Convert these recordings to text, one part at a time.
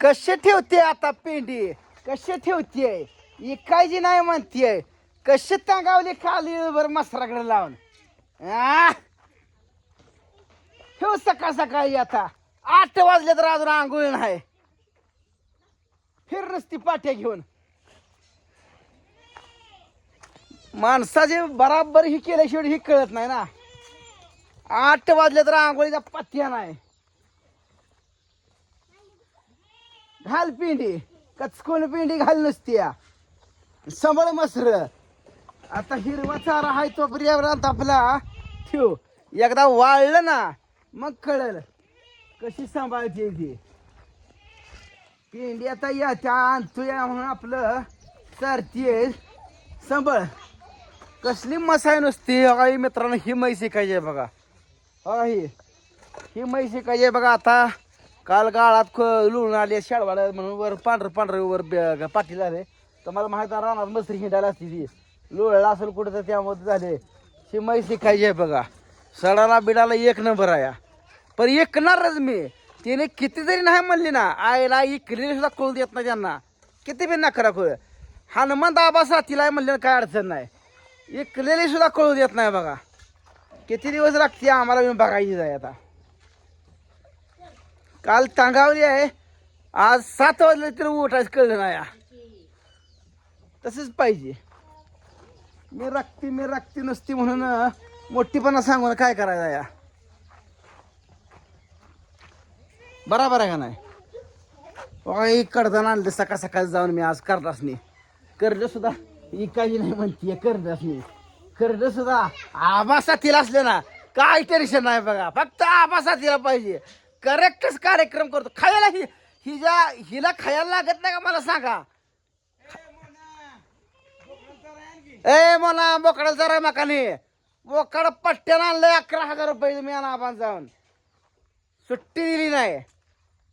कसे ठेवते आता पेंडी? कसे ठेवते? इकायची नाही म्हणतीये कसे टांगावली खाली बर मसराकडे लावून? आ? ठेव सकाळ सकाळी आता. आठ वाजले तर अजून आंघोळ नाही. फिर नसती पाट्या घेऊन. माणसाचे बराबर ही केल्याशिवाय ही कळत नाही ना. आठ वाजले तर आंघोळीचा पत्त्या नाही. घाल पिंडी. कचकून पिंडी घाल नसती या संबळ मसर. आता हिरवा चारा हाय तो पर्यावरणात आपला. ठेव. एकदा वाळलं ना मग कळल. कशी सांभाळते ती? पिंडी आता याच्या आणतोय म्हणून आपलं चारतीये संबळ कसली मसाय नुसती? आई मित्रांनो ही म्हैस शिकायची आहे बघा. हा ही ही म्हैस शिकायची आहे बघा आता. काल गाळात ख- लुळून आली शाळवाड म्हणून वर पांढरं पांढरं वर ब- पाटील आले तर मला माहीत आहे रानात मस्त्री हिंडायला असती ती. लुळला असेल कुठं तर त्यामध्ये झाले. ही म्हैस शिकायची आहे बघा. सडाला बिडाला एक नंबर आहे. पण एक ऐकणारच मी. तिने किती जरी नाही म्हणली ना आईला इकली सुद्धा कळू देत नाही त्यांना. किती बी नखरा कळ हनुमान दाबासा साथीला आहे काय अडचण नाही. इकलेली सुद्धा कळू देत नाही बघा. किती दिवस लागते आम्हाला मी बघायची जाय आता. काल तांगावली आहे. आज सात वाजले तरी उठायचं कळलं नाही तसंच पाहिजे. मी रक्ती मी रक्ती नसती म्हणून मोठीपणा मोठीपणा सांगून काय करायचं या बराबर आहे का नाही? कडदान आणलं सकाळ सकाळ जाऊन मी आज करदासनी कर्ज सुद्धा इकायची नाही म्हणतीये नाही कर्ज सुद्धा आबासातील असले ना काय टेन्शन नाही बघा. फक्त आबासातीला पाहिजे. करेक्टच कार्यक्रम करतो. खायला ही हिजा हिला खायला लागत नाही का मला सांगा? ए म्हणा बोकडा जरा मकानी. बोकड पट्ट्यानं आणलंय अकरा हजार रुपये मी आपण जाऊन. सुट्टी दिली नाही.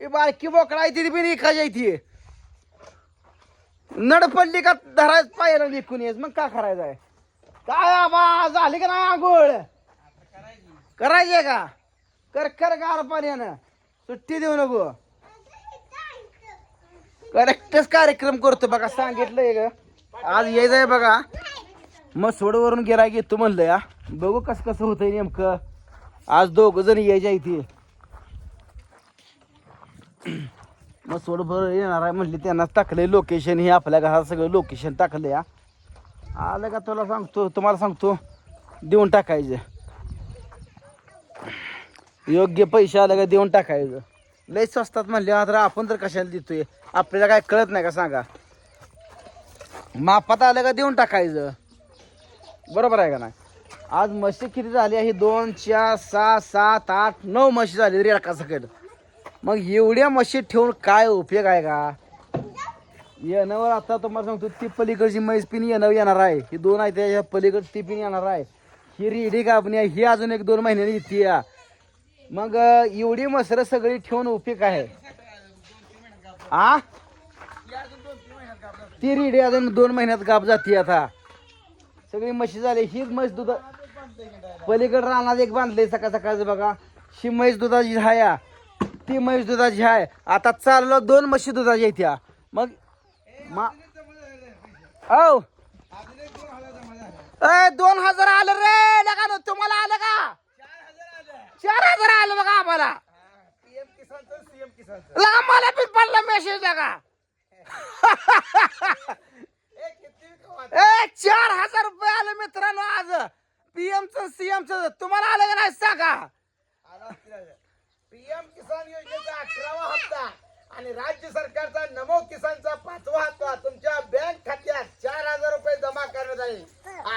ही बारकी बोकडा ती बी निघायची ती. नड पडली का धरायच पाहिजे निघून येस मग काय करायचं आहे? काय आबा झाली का नाही आंघोळ? करायची का? कर कर गार पाण्यानं. सुट्टी देऊ नको. करेक्टच कार्यक्रम करतो बघा सांगितलंय ग. आज यायचंय बघा. मग सोडवरून गिराय घेतो म्हणलं या बघू कसं कसं होतंय नेमकं. आज दोघ जण यायच्या इथे. मग सोडभर येणार आहे म्हणली त्यांना टाकलंय लोकेशन हे आपल्या घरात सगळं लोकेशन टाकलं या आलं का तुला सांगतो तुम्हाला सांगतो. देऊन टाकायचं. योग्य पैसे आले का देऊन टाकायचं. लय स्वस्तात म्हणले तर आपण तर कशाला देतोय? आपल्याला काय कळत नाही का सांगा? मापात आलं का देऊन टाकायचं. बरोबर आहे का नाही? आज म्हशी किती झाली आहे? दोन चार सहा सात आठ नऊ म्हशी झाली रेडका सकट. मग एवढ्या म्हशी ठेवून काय उपयोग आहे का? येण्यावर आता तुम्हाला सांगतो ती पलीकडची म्हैस पिन येणं येणार आहे. ही दोन आहे त्याच्या पलीकडची ती पिन येणार आहे. ही रेडी कापणी आहे. ही अजून एक दोन महिन्याने येते या. मग एवढी मसरं सगळी ठेवून उपयोग आहे आ? ती रेडी अजून दोन महिन्यात गाप जाते आता. सगळी म्हशी झाली हीच म्हैस दूध पलीकडे रानात एक बांधले सकाळ सकाळचं बघा. ही म्हैस दुधाची आहे या. ती म्हैस दुधाची हाय. आता चाललो दोन म्हशी दुधाची आहेत त्या मग मा औ. ए दोन हजार आलं रे लगा तुम्हाला आलं का? चार हजार आलं बघा आम्हाला. लगा मला पण पडला मेसेज लगा ए चार हजार रुपये आले मित्रांनो आज. पीएम च सीएम च. तुम्हाला आलं का नाही सांगा. पीएम किसान योजनेचा अठरावा हप्ता. आणि राज्य सरकारचा नमो किसानचा पाचवा हप्ता तुमच्या बँक खात्यात चार हजार रुपये जमा करण्यात आले.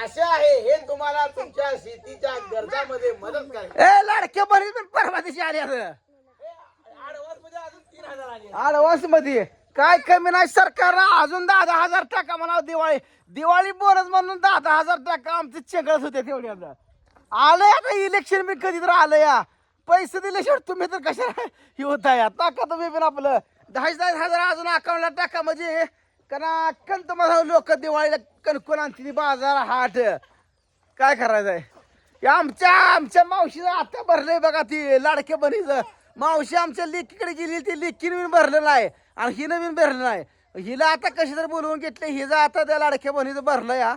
आशा आहे हे तुम्हाला तुमच्या शेतीच्या गरजामध्ये मदत करेल. ए लाडक्या बरीच परवा दिवशी आले मध्ये अजून तीन हजार आले. ऍडव्हान्समध्ये काय कमी नाही सरकारनं अजून दहा दहा हजार टाका म्हणा दिवाळी. दिवाळी बोनस म्हणून दहा दहा हजार टाका आमचे चेंगळच होते तेवढ्याला आलंय आता इलेक्शन बी कधी तर आलं या. पैसे दिल्याशिवाय तुम्ही तर कशा हे होत आहे? टाका तुम्ही पण आपलं दहा दहा हजार अजून अकाउंटला टाका म्हणजे? कारण कण तुम्हाला लोक दिवाळीला कणकण आणते बाजार हाट. काय करायचं आहे? हे आमच्या आमच्या मावशीचं आता भरलंय बघा ती लाडके बनीचं मावशी आमच्या लेकीकडे गेली ती लेकीने भरलेलं आहे आणि ही नवीन भरलं नाही. हिला आता कशी तर बोलवून घेतले हिजा आता त्या लाडक्या बनीचं भरलं या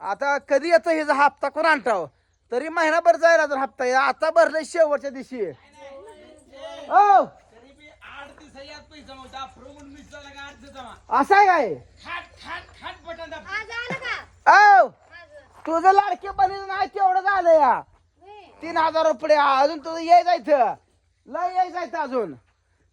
आता कधी येतं हिचा हप्ता? कोण आणताव तरी महिनाभर जायला तर हप्ता या आता भरलंय शेवटच्या दिवशी. दिवसा असं आहे काय? माझं तुझं लाडक्या बहिणीचं नाही तेवढं झालं या. तीन हजार रुपये. अजून तुझं ये जायचं. लय ये जायचं अजून.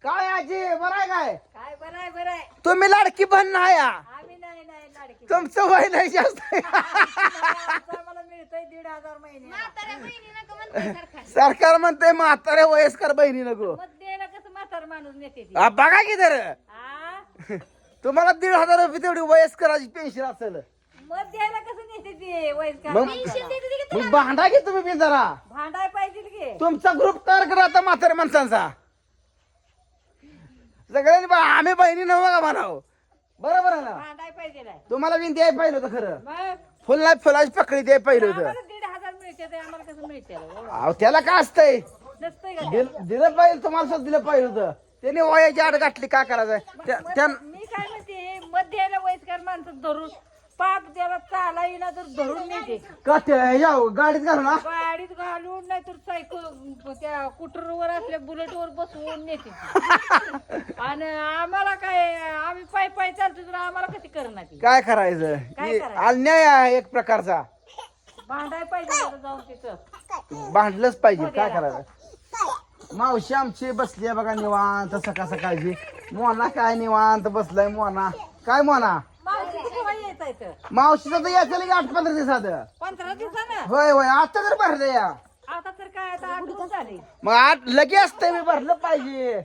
काय आजी बरं आहे काय? काय बरं आहे बरं आहे. तुम्ही लाडकी बहीण नाही या आम्ही नाही नाही लाडकी तुमचं वय नाही जास्त. आम्हाला मिळतंय दीड हजार महिने. म्हाताऱ्या बहिणीला का म्हणते सरकार सरकार म्हणते म्हातारे वयस्कर बहिणी नको. मत द्यायला कसं म्हातार माणूस नेते ती? आ, बघा की तर आ? तुम्हाला दीड हजार रुपये तेवढी वयस्कराची पेन्शन असेल. मत द्यायला कसं नेते ती? वयस्कर मग- माणसाला? मग भांडा की तुम्ही बी जरा. भांडाय पाहिजे की. तुमचा ग्रुप तयार करा आता म्हातारे माणसांचा. सगळ्यांनी बा- आम्ही बहिणी नव्ह का म्हणाव? बरोबर आहे ना? पाहिजे नाही. तुम्हाला बिन द्याय पाहिलं होतं खरं. मग? फुलला फुलाची पकडी द्याय पाहिलं होतं. आम्हाला दीड हजार मिळते ते आम्हाला कसं मिळते अहो त्याला काय असतंय? नसतंय का? दिल- दिलं पाहिजे तुम्हाला सुद्धा दिलं पाहिजे होतं. त्याने वयाची आड गाठली काय करायचंय त्या- मी काय म्हणते मत द्यायला वयस्कर माणसं धरून पाक द्यायला चाला येईना तर धरून नेते. का ते या गाडीत घालून हा? घालून नाही तर सायकल त्या कुटरवर असल्या बुलेटवर बसवून नेते. आणि आम्हाला काय आम्ही पाय पाय चालतो तर आम्हाला कशी करणार ती? काय करायचं? काय हे करायचं? अन्याय आहे एक प्रकारचा. भांडाय पाहिजे आता जाऊन तिथं. भांडलंच पाहिजे काय करायचं? मावशी आमची बसली आहे बघा निवांत सकाळ सकाळची. मोना काय निवांत बसलाय मोना. काय मोना? मावशीचं तर यायचं लगे आठ पंधरा दिवसात. पंधरा दिवसानं? होय होय आता तर भरलं या. आता तर काय आता आठ दिवस झाले. मग आठ लगे असतंय मी भरलं पाहिजे.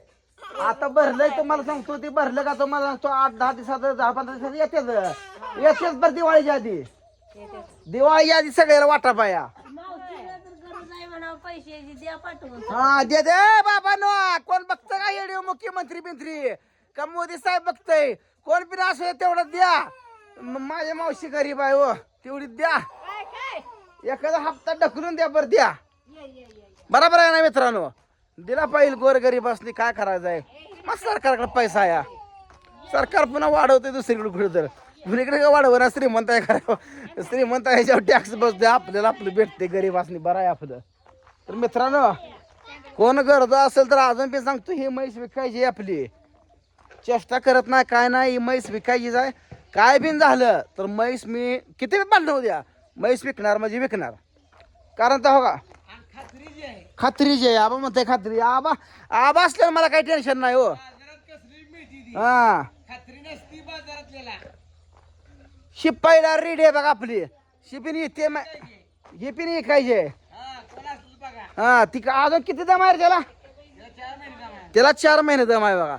आता भरलंय तुम्हाला सांगतो ते भरलं का तुम्हाला सांगतो आठ दहा दिवसात दहा पंधरा दिवसात येतेच. येतेच बरं दिवाळीच्या आधी. दिवाळीच्या आधी सगळ्याला वाटा पाया. पैशाची द्या पाठवून. हा दे दे बाबा नो. कोण बघतं का येडीव मुख्यमंत्री बिंत्री का मोदी साहेब बघतय? कोण बी असं तेवढं द्या. माझ्या मावशी गरीब आहे हो. तेवढी द्या. एखादा हप्ता ढकलून द्या बरं द्या. बराबर आहे ना मित्रांनो? दिला पाहिजे गोर गरीब असली काय करायचं आहे? मग सरकारकडे पैसा आहे. सरकार पुन्हा वाढवते दुसरीकडे कुठे तर. कुणीकडे का वाढव ना श्रीमंत आहे खरं. श्रीमंत आहे ह्याच्यावर टॅक्स बसते आपल्याला आपलं भेटते गरीब असली बरं आहे आपलं. तर मित्रांनो कोण गरज असेल तर अजून बी सांगतो ही म्हैस विकायची आहे आपली. चेष्टा करत नाही काय नाही ही म्हैस विकायचीच आहे. काय बिन झालं तर म्हैस मी किती बांधलं उद्या? म्हैस विकणार म्हणजे विकणार. कारण तर हो का? खात्री जी आहे आबा म्हणते खात्री. आबा आबा असल्यावर मला काही टेन्शन नाही हो. हा. खात्री नसती शिपाईला आहे बघा आपली. शिपिनी येते हे पिन ऐकायचे हा ती अजून किती दम आहे त्याला? त्याला चार महिने दम आहे बघा.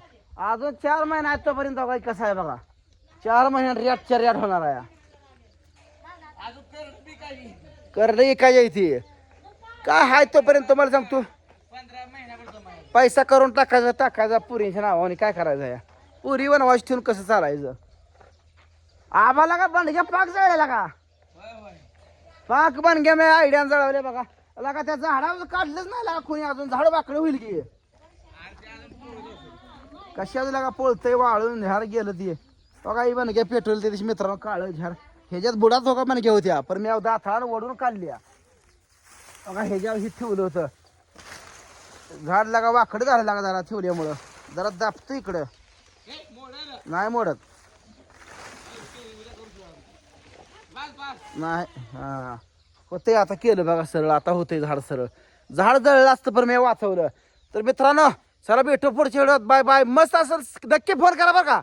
अजून चार महिने आहेत तोपर्यंत बघा कसं आहे बघा. चार महिन्यात रेटच्या रेट होणार आहे. अजून कर बी काही करलं ऐकायच्या इथे काय आहे तोपर्यंत तुम्हाला सांगतो? पैसा करून टाकायचा टाकायचा पुरीच्या नावाने काय करायचं या? पुरी वनवास ठेवून कसं चालायचं? आम्हाला का बंडग्या पाक जळलेला का? होय होय. पाक बंडग्या मी आयडिया जळवले बघा. लगा त्या झाडावर काढलंच नाही लागा कोणी अजून. झाड वाकडं होईल की. ते अजून लागा पळतंय वाळून झाड गेलं ते. बघा ही बंडग्या पेट्रोल ते दिवशी मित्रांनो काळं झाड. ह्याच्यात बुडात धोका का होत्या पण मी दाथान ओढून काढल्या. बघा ह्याच्यावर हे ठेवलं होतं. झाड लागा वाकड झालं लागा जरा ठेवल्यामुळं. जरा दाबतं इकडं. नाही मोडत. नाही हा होते आता केलं बघा सरळ आता होते झाड सरळ. झाड जळलं असतं पण मी वाचवलं. तर मित्रांनो चला भेटू पुढच्या वेळात बाय बाय. मस्त असेल नक्की फोन करा बरं का.